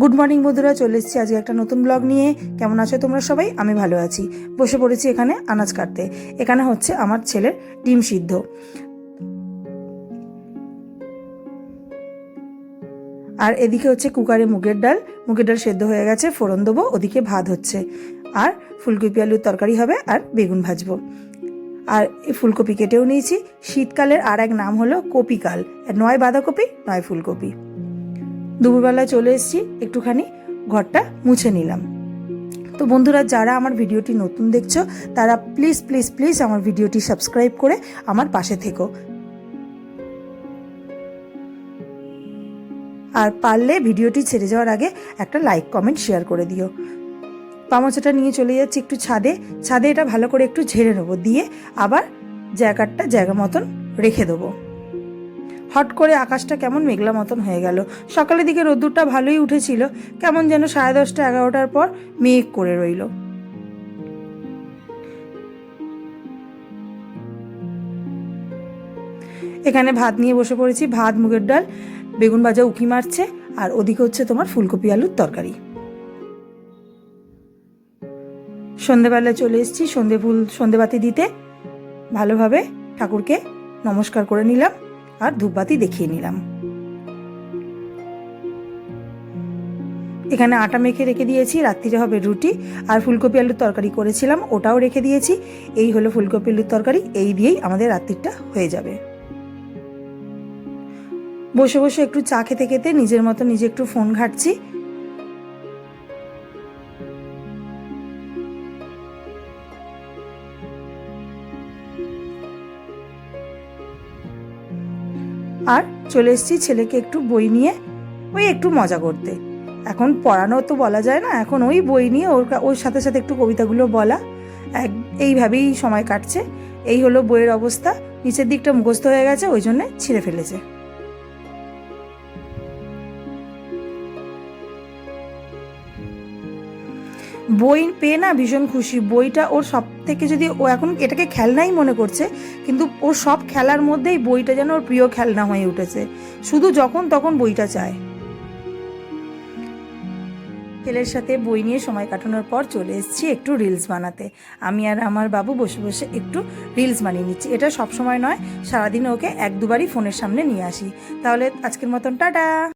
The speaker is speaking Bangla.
গুড মর্নিং বন্ধুরা, চলে এসেছি আজকে একটা নতুন ব্লগ নিয়ে। কেমন আছো তোমরা সবাই? আমি ভালো আছি। বসে পড়েছি এখানে আনাজ কাটতে। এখানে হচ্ছে আমার ছেলের ডিম সিদ্ধ। আর এদিকে হচ্ছে কুকারে মুগের ডাল। মুগের ডাল সেদ্ধ হয়ে গেছে, ফোড়ন দেবো, ওদিকে ভাত হচ্ছে। আর ফুলকপি আলুর তরকারি হবে আর বেগুন ভাজবো। আর এই ফুলকপি কেটেও নিয়েছি। শীতকালের আর এক নাম হলো কপিকাল। নয় বাঁধাকপি, নয় ফুলকপি। দুপুরবেলায় চলে এসেছি, একটুখানি ঘরটা মুছে নিলাম। তো বন্ধুরা, যারা আমার ভিডিওটি নতুন দেখছ, তারা প্লিজ প্লিজ প্লিজ আমার ভিডিওটি সাবস্ক্রাইব করে আমার পাশে থেকো। আর পারলে ভিডিওটি ছেড়ে যাওয়ার আগে একটা লাইক কমেন্ট শেয়ার করে দিও। পামাচাটা নিয়ে চলে যাচ্ছি একটু ছাদে। ছাদে এটা ভালো করে একটু ঝেড়ে নেব, দিয়ে আবার জায়গাটা জায়গা মতন রেখে দেবো। হট করে আকাশটা কেমন মেঘলা মতন হয়ে গেল। সকালের দিকে রোদ্দুরটা ভালোই উঠেছিল। কেমন যেন সাড়ে দশটা, এগারোটার পর মেঘ করে রইল। এখানে ভাত নিয়ে বসে পড়েছি। ভাত, মুগের ডাল, বেগুন ভাজা, উকি মারছে। আর ওদিকে হচ্ছে তোমার ফুলকপি, আলুর তরকারি। সন্ধেবেলায় চলে এসেছি। সন্ধে ফুল, সন্ধেবাতি দিতে ভালোভাবে ঠাকুরকে নমস্কার করে নিলাম। আর ধূপবাতি দেখিয়ে নিলাম। এখানে আটা মেখে রেখে দিয়েছি, রাত্রিরে হবে রুটি, আর ফুলকপি আলুর তরকারি করেছিলাম, ওটাও রেখে দিয়েছি। এই হলো ফুলকপি আলুর তরকারি, এই দিয়েই আমাদের রাত্রিটা হয়ে যাবে। বসে বসে একটু চা খেতে খেতে নিজের মতো নিজে একটু ফোন ঘাটছি। আর চলে এসেছি ছেলেকে একটু বই নিয়ে। ওই একটু মজা করতে। এখন পড়ানো তো বলা যায় না, এখন ওই বই নিয়ে ওর ওর সাথে সাথে একটু কবিতাগুলো বলা। এক, এইভাবেই সময় কাটছে। এই হলো বইয়ের অবস্থা। নিচের দিকটা মুখস্থ হয়ে গেছে, ওই জন্যে ছিঁড়ে ফেলেছে। বই পেয়ে না ভীষণ খুশি। বইটা ওর সব থেকে যদি ও এখন এটাকে খেলনাই মনে করছে, কিন্তু ওর সব খেলার মধ্যেই বইটা যেন ওর প্রিয় খেলনা হয়ে উঠেছে। শুধু যখন তখন বইটা চায়। ছেলের সাথে বই নিয়ে সময় কাটানোর পর চলে এসেছি একটু রিলস বানাতে। আমি আর আমার বাবু বসে বসে একটু রিলস বানিয়ে নিচ্ছি। এটা সব সময় নয়, সারাদিন ওকে এক দুবারই ফোনের সামনে নিয়ে আসি। তাহলে আজকের মতন, টাটা!